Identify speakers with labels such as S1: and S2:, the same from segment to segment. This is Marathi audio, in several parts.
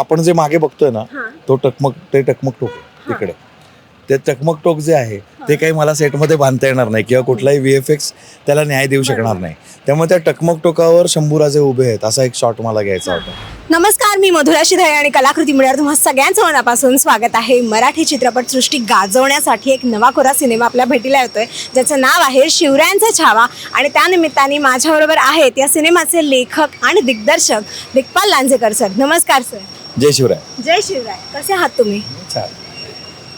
S1: आपण जे मागे बघतोय ना
S2: हा.
S1: तो टकमक ते टकमक टोक आहे तिकडे. ते टकमक टोक जे आहे ते काही मला सेटमध्ये बांधता येणार नाही किंवा कुठलाही व्ही एफ एक्स त्याला न्याय देऊ शकणार नाही. त्यामुळे त्या टकमक टोकावर शंभूराजे उभे आहेत असा एक शॉट मला घ्यायचा होता.
S2: नमस्कार मी मधुरा शिधाळे आणि कलाकृती मिळणार तुम्हा सगळ्यांचं मनापासून स्वागत आहे. मराठी चित्रपटसृष्टी गाजवण्यासाठी एक नवा कोरा सिनेमा आपल्या भेटीला येतोय. ज्याचं नाव आहे शिवरायांचा छावा आणि त्यानिमित्ताने माझ्याबरोबर आहेत या सिनेमाचे लेखक आणि दिग्दर्शक दिग्पाल लांजेकर सर. नमस्कार सर.
S1: जय शिवराय.
S2: जय शिवराय. कसे आहात तुम्ही?
S1: छान.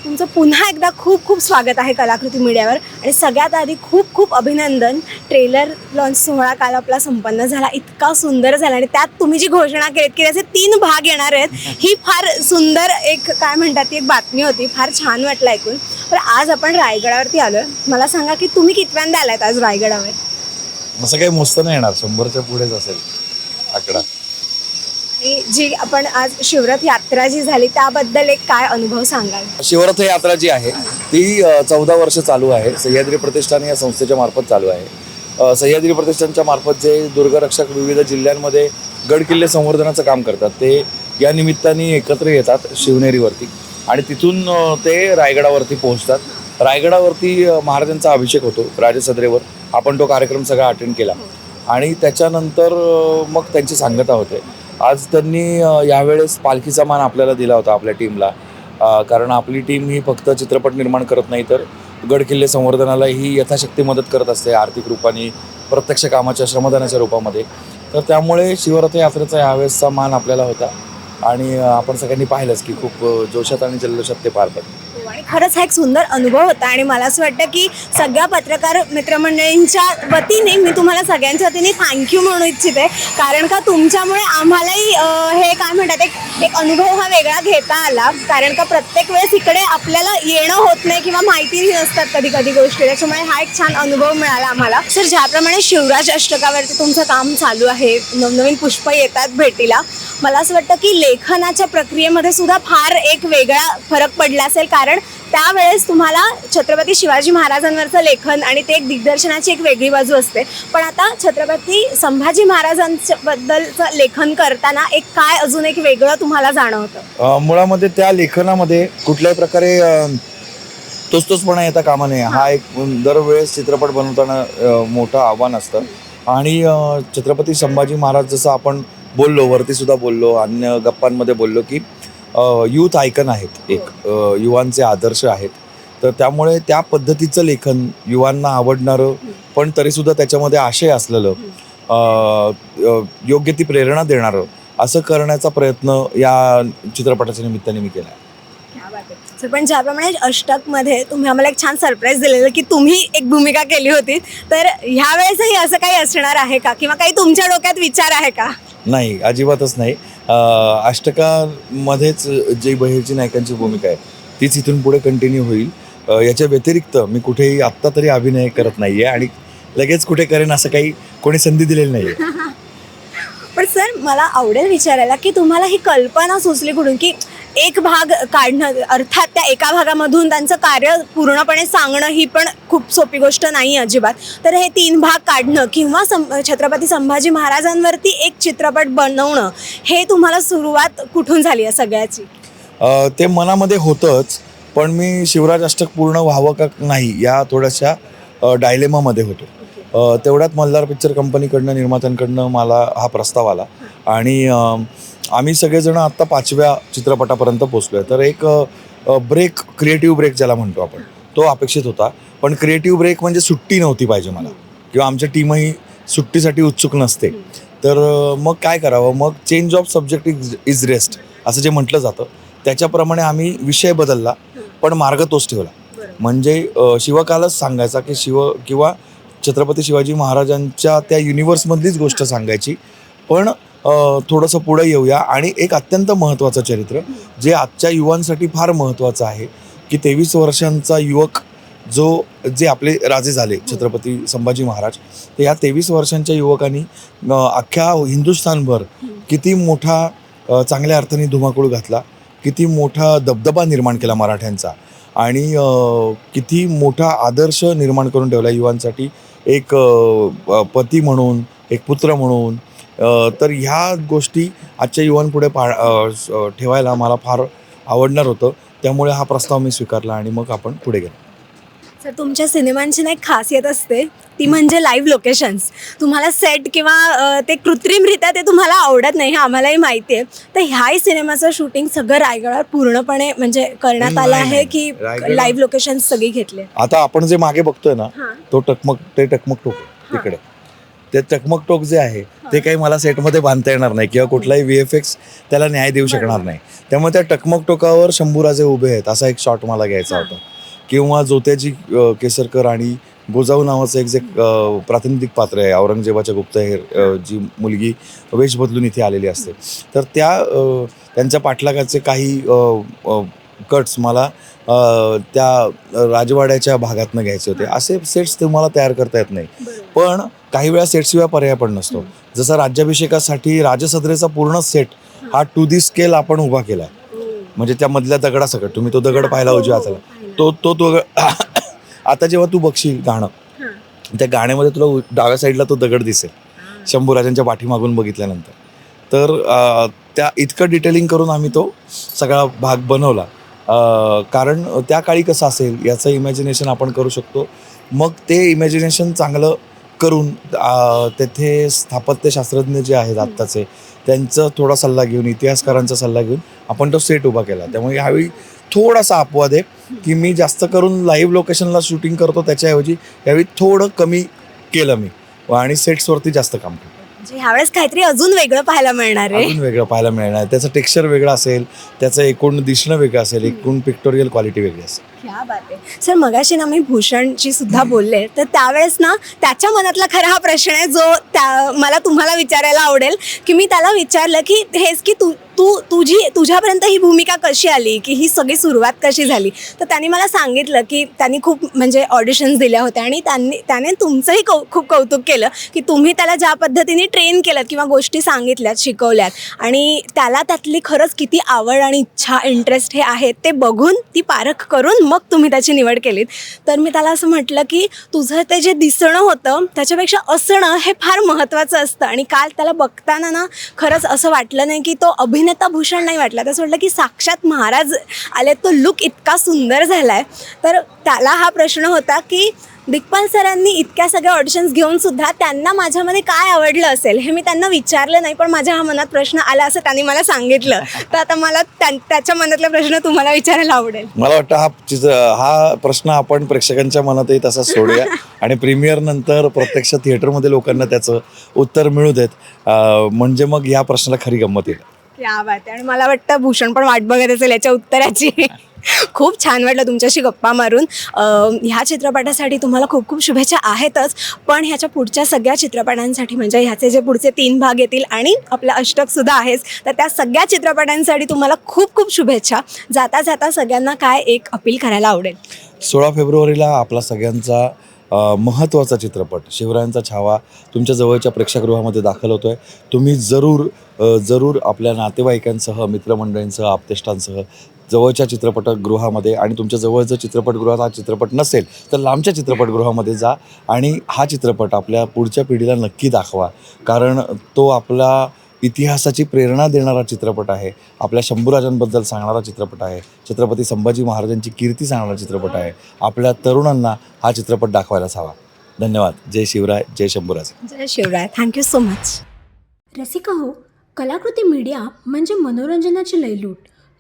S2: तुमचं पुन्हा एकदा खूप खूप स्वागत आहे कलाकृती मीडियावर आणि सगळ्यात आधी खूप खूप अभिनंदन. ट्रेलर लॉन्च सोहळा काल आपला संपन्न झाला इतका सुंदर झाला आणि त्यात तुम्ही जी घोषणा केलीत की त्याचे तीन भाग येणार आहेत ही फार सुंदर एक काय म्हणतात ती एक बातमी होती फार छान वाटलं ऐकून. पण आज आपण रायगडावरती आलोय. मला सांगा की तुम्ही कितव्यांदा आलात आज रायगडावर?
S1: असं काही मोजत नाही येणार शंभरच्या पुढेच असेल आकडा.
S2: आणि जी आपण आज शिवरथ यात्रा जी झाली त्याबद्दल एक काय अनुभव सांगाल?
S1: शिवरथ यात्रा जी आहे ती चौदा वर्ष चालू आहे. सह्याद्री प्रतिष्ठान या संस्थेच्या मार्फत चालू आहे. सह्याद्री प्रतिष्ठानच्या मार्फत जे दुर्गरक्षक विविध जिल्ह्यांमध्ये गड किल्ले संवर्धनाचं काम करतात ते या निमित्ताने एकत्र येतात शिवनेरीवरती. आणि तिथून ते रायगडावरती पोहोचतात. रायगडावरती महाराजांचा अभिषेक होतो राजसदरेवर. आपण तो कार्यक्रम सगळा अटेंड केला. आणि त्याच्यानंतर मग त्यांची सांगता होते. आज त्यांनी यावेळेस पालखीचा मान आपल्याला दिला होता आपल्या टीमला. कारण आपली टीम ही फक्त चित्रपट निर्माण करत नाही तर गड किल्ले संवर्धनाला ही यथाशक्ती मदत करत असते आर्थिक रूपाने प्रत्यक्ष कामाच्या श्रमदानाच्या रूपामध्ये. तर त्यामुळे शिवरथ यात्रेचा यावेळेसचा मान आपल्याला होता. आणि आपण सगळ्यांनी पाहिलंच की खूप जोशात आणि जल्लोषात ते पार पडले.
S2: आणि खरंच हा एक सुंदर अनुभव होता आणि मला असं वाटतं की सगळ्या पत्रकार मित्रमंडळींच्या वतीने मी तुम्हाला सगळ्यांच्या वतीने थँक्यू म्हणू इच्छिते. कारण का तुमच्यामुळे आम्हालाही हे काय म्हणतात एक एक अनुभव हा वेगळा घेता आला. कारण का प्रत्येक वेळेस इकडे आपल्याला येणं होत नाही किंवा माहिती नसतात कधी कधी गोष्टी. त्याच्यामुळे हा एक छान अनुभव मिळाला आम्हाला. सर ज्याप्रमाणे शिवराज अष्टकावरती तुमचं काम चालू आहे नवनवीन पुष्प येतात भेटीला मला असं वाटतं की लेखनाच्या प्रक्रियेमध्ये सुद्धा फार एक वेगळा फरक पडला असेल. कारण कारण त्यावेळेस तुम्हाला छत्रपती शिवाजी महाराजांवरचं लेखन आणि ते एक दिग्दर्शनाची एक वेगळी बाजू असते. पण आता छत्रपती संभाजी महाराजांच्या बद्दलचं लेखन करताना एक काय अजून एक वेगळं तुम्हाला जाणवतं?
S1: मुळामध्ये त्या लेखनामध्ये कुठल्याही प्रकारे अ, तोच तोचपणा येता कामा नये. हा एक दरवेळेस चित्रपट बनवताना मोठं आव्हान असतं. आणि छत्रपती संभाजी महाराज जसं आपण बोललो वरती सुद्धा बोललो अन्य गप्पांमध्ये बोललो की यूथ आयकन आहेत एक. अ, युवांचे आदर्श आहेत. तर त्यामुळे त्या पद्धतीचं लेखन युवांना आवडणारं पण तरीसुद्धा त्याच्यामध्ये आशय असलेलं योग्य ती प्रेरणा देणारं असं करण्याचा प्रयत्न या चित्रपटाच्या निमित्ताने मी केला
S2: सर पण ज्याप्रमाणे अष्टकमध्ये तुम्ही आम्हाला एक छान सरप्राईज दिलेलं की तुम्ही एक भूमिका केली होती. तर ह्या वेळेसही असं काही असणार आहे का? किंवा काही तुमच्या डोक्यात विचार आहे का?
S1: नाही अजिबातच नाही. अष्टकामध्येच जी बहिरची नायकांची भूमिका आहे तीच इथून पुढे कंटिन्यू होईल. याच्या व्यतिरिक्त मी कुठेही आत्ता तरी अभिनय करत नाही आहे आणि लगेच कुठे करेन असं काही कोणी संधी दिलेली नाही आहे
S2: पण सर मला आवडेल विचारायला की तुम्हाला ही कल्पना सुचली कुठून की एक भाग काढणं अर्थात त्या एका भागामधून त्यांचं कार्य पूर्णपणे सांगणं ही पण खूप सोपी गोष्ट नाही अजिबात. तर हे तीन भाग काढणं किंवा सं छत्रपती संभाजी महाराजांवरती एक चित्रपट बनवणं हे तुम्हाला सुरुवात कुठून झाली आहे सगळ्याची?
S1: ते मनामध्ये होतंच पण मी शिवराज अष्टक पूर्ण व्हावं का नाही या थोड्याशा डायलेमामध्ये होतो. तेवढ्यात मल्हार पिक्चर कंपनीकडनं निर्मात्यांकडनं मला हा प्रस्ताव आला. आणि आम्ही सगळेजण आत्ता पाचव्या चित्रपटापर्यंत पोचलो आहे तर एक ब्रेक क्रिएटिव्ह ब्रेक ज्याला म्हणतो आपण तो अपेक्षित होता. पण क्रिएटिव्ह ब्रेक म्हणजे सुट्टी नव्हती पाहिजे मला. किंवा आमच्या टीमही सुट्टीसाठी उत्सुक नसते. तर मग काय करावं? मग change of subject is is rest असं जे म्हटलं जातं. त्याच्याप्रमाणे आम्ही विषय बदलला पण मार्ग तोच ठेवला. म्हणजे शिवकालच सांगायचा की शिव किंवा छत्रपती शिवाजी महाराजांच्या त्या युनिव्हर्समधलीच गोष्ट सांगायची. पण थोडंसं पुढं येऊया. आणि एक अत्यंत महत्त्वाचं चरित्र जे आजच्या युवांसाठी फार महत्त्वाचं आहे की तेवीस वर्षांचा युवक जो जे आपले राजे झाले छत्रपती संभाजी महाराज तर या तेवीस वर्षांच्या युवकांनी अख्ख्या हिंदुस्थानभर किती मोठा चांगल्या अर्थाने धुमाकूळ घातला किती मोठा दबदबा निर्माण केला मराठ्यांचा आणि किती मोठा आदर्श निर्माण करून ठेवला युवांसाठी एक पती म्हणून एक पुत्र म्हणून तर ह्या गोष्टी आजच्या युवांपुढे पा ठेवायला मला फार आवडणार होतं. त्यामुळे हा प्रस्ताव मी स्वीकारला आणि मग आपण पुढे गेलो.
S2: तर तुमच्या सिनेमांची ना एक खासियत असते. ती म्हणजे लाईव्ह लोकेशन्स तुम्हाला सेट किंवा ते कृत्रिमरित्या ते तुम्हाला आवडत नाही हे आम्हालाही माहिती आहे. तर ह्याही सिनेमाचं शूटिंग सगळं रायगडावर पूर्णपणे म्हणजे करण्यात आलं आहे. की लाईव्ह लोकेशन्स सगळी घेतले
S1: आता आपण जे मागे बघतोय ना तो टकमक ते टकमक टोक आहे तिकडे. ते टकमक टोक जे आहे ते काही मला सेटमध्ये बांधता येणार नाही किंवा कुठलाही व्ही एफ एक्स त्याला न्याय देऊ शकणार नाही. त्यामुळे त्या टकमक टोकावर शंभूराजे उभे आहेत असा एक शॉट मला घ्यायचा
S2: हां.
S1: होता. किंवा जोत्याची अ, केसरकर आणि गोजाऊ नावाचं एक जे प्रातिनिधिक पात्र आहे औरंगजेबाच्या गुप्तहेर जी मुलगी वेश बदलून इथे आलेली असते. तर त्या त्यांच्या पाठलागाचे काही कट्स मला त्या राजवाड्याच्या भागातनं घ्यायचे होते. असे सेट्स तुम्हाला तयार करता येत नाही. पण काही वेळा सेटशिवाय पर्याय पण नसतो. जसं राज्याभिषेकासाठी राजसदरेचा पूर्ण सेट हा. टू दी स्केल आपण उभा केला म्हणजे त्या मधल्या दगडासकट तुम्ही तो दगड पाहिला उजव्या हाताला. तो तो तो आता जेव्हा तू बघशील गाणं त्या गाण्यामध्ये तुला डाव्या साईडला तो दगड दिसेल. शंभूराजांच्या पाठीमागून बघितल्यानंतर. तर त्या इतकं डिटेलिंग करून आम्ही तो सगळा भाग बनवला. कारण त्या काळी कसं असेल याचं इमॅजिनेशन आपण करू शकतो. मग ते इमॅजिनेशन चांगलं करून तेथे स्थापत्यशास्त्रज्ञ जे आहेत आत्ताचे त्यांचा थोडा सल्ला घेऊन इतिहासकारांचा सल्ला घेऊन आपण तो सेट उभा केला. त्यामुळे यावेळी थोडासा अपवाद आहे की मी जास्त करून लाईव्ह लोकेशनला शूटिंग करतो त्याच्याऐवजी यावेळी थोडं कमी केलं मी. आणि सेट्सवरती जास्त काम केलं.
S2: म्हणजे ह्यावेळेस काहीतरी अजून वेगळं पाहायला मिळणार आहे.
S1: अजून वेगळं पाहायला मिळणार. त्याचं टेक्स्चर वेगळं असेल त्याचं एकूण दिसणं वेगळं असेल एकूण पिक्टोरियल क्वालिटी वेगळी असेल.
S2: क्या बात आहे. सर मगाशी ना मी भूषणची सुद्धा बोलले तर त्यावेळेस ना त्याच्या मनातला खरा हा प्रश्न आहे जो त्या मला तुम्हाला विचारायला आवडेल की मी त्याला विचारलं की हेच की तू तू तुझी तुझ्यापर्यंत ही भूमिका कशी आली की ही सगळी सुरुवात कशी झाली? तर त्यांनी मला सांगितलं की त्यांनी खूप म्हणजे ऑडिशन्स दिल्या होत्या आणि त्यांनी त्याने तुमचंही कौ खूप कौतुक केलं की तुम्ही त्याला ज्या पद्धतीने ट्रेन केलं किंवा गोष्टी सांगितल्यात शिकवल्यात आणि त्याला त्यातली खरंच किती आवड आणि इच्छा इंटरेस्ट हे आहेत ते बघून ती पारख करून मग तुम्ही त्याची निवड केलीत. तर मी त्याला असं म्हटलं की तुझं ते जे दिसणं होतं त्याच्यापेक्षा असणं हे फार महत्त्वाचं असतं. आणि काल त्याला बघताना ना खरंच असं वाटलं नाही की तो अभिनेता भूषण नाही वाटला. तसं वाटलं की साक्षात महाराज आले तो लुक इतका सुंदर झाला आहे तर त्याला हा प्रश्न होता की दिग्पाल सरांनी इतक्या सगळ्या ऑडिशन्स घेऊन सुद्धा त्यांना माझ्यामध्ये काय आवडलं असेल हे मी त्यांना विचारलं नाही पण माझ्या हा मनात प्रश्न आला असं त्यांनी मला सांगितलं. तर आता मला त्यां- त्याच्या मनातला प्रश्न तुम्हाला विचारायला आवडेल.
S1: मला वाटतं हा हा प्रश्न आपण प्रेक्षकांच्या मनातही तसा सोडूया. आणि प्रीमियर नंतर प्रत्यक्ष थिएटरमध्ये लोकांना त्याचं उत्तर मिळू देत. म्हणजे मग या प्रश्नाला खरी गंमत येईल.
S2: बात आणि मला वाटतं भूषण पण वाट बघत असेल याच्या उत्तराची. खूप छान वाटलं तुमच्याशी गप्पा मारून. ह्या चित्रपटासाठी तुम्हाला खूप खूप शुभेच्छा आहेतच. पण ह्याच्या पुढच्या सगळ्या चित्रपटांसाठी म्हणजे ह्याचे जे पुढचे तीन भाग येतील आणि आपलं अष्टकसुद्धा आहेच तर त्या सगळ्या चित्रपटांसाठी तुम्हाला खूप खूप शुभेच्छा. जाता जाता सगळ्यांना काय एक अपील करायला आवडेल?
S1: सोळा फेब्रुवारीला आपला सगळ्यांचा महत्त्वाचा चित्रपट शिवरायांचा छावा तुमच्या जवळच्या प्रेक्षागृहामध्ये दाखल होतो आहे तुम्ही जरूर जरूर आपल्या नातेवाईकांसह मित्रमंडळींसह आपतेष्टांसह जवळच्या चित्रपटगृहामध्ये आणि तुमच्या जवळचं चित्रपटगृहात हा चित्रपट नसेल तर लांबच्या चित्रपटगृहामध्ये जा आणि हा चित्रपट आपल्या पुढच्या पिढीला नक्की दाखवा. कारण तो आपला इतिहासाची प्रेरणा देणारा चित्रपट आहे. आपल्या शंभूराजांबद्दल सांगणारा चित्रपट आहे. छत्रपती संभाजी महाराजांची कीर्ती सांगणारा चित्रपट आहे. आपल्या तरुणांना हा चित्रपट दाखवायलाच हवा. धन्यवाद. जय शिवराय जय शंभूराज.
S2: जय Shivray. Thank you so much
S3: Rasika हो कलाकृती मीडिया म्हणजे मनोरंजनाची लयलूट.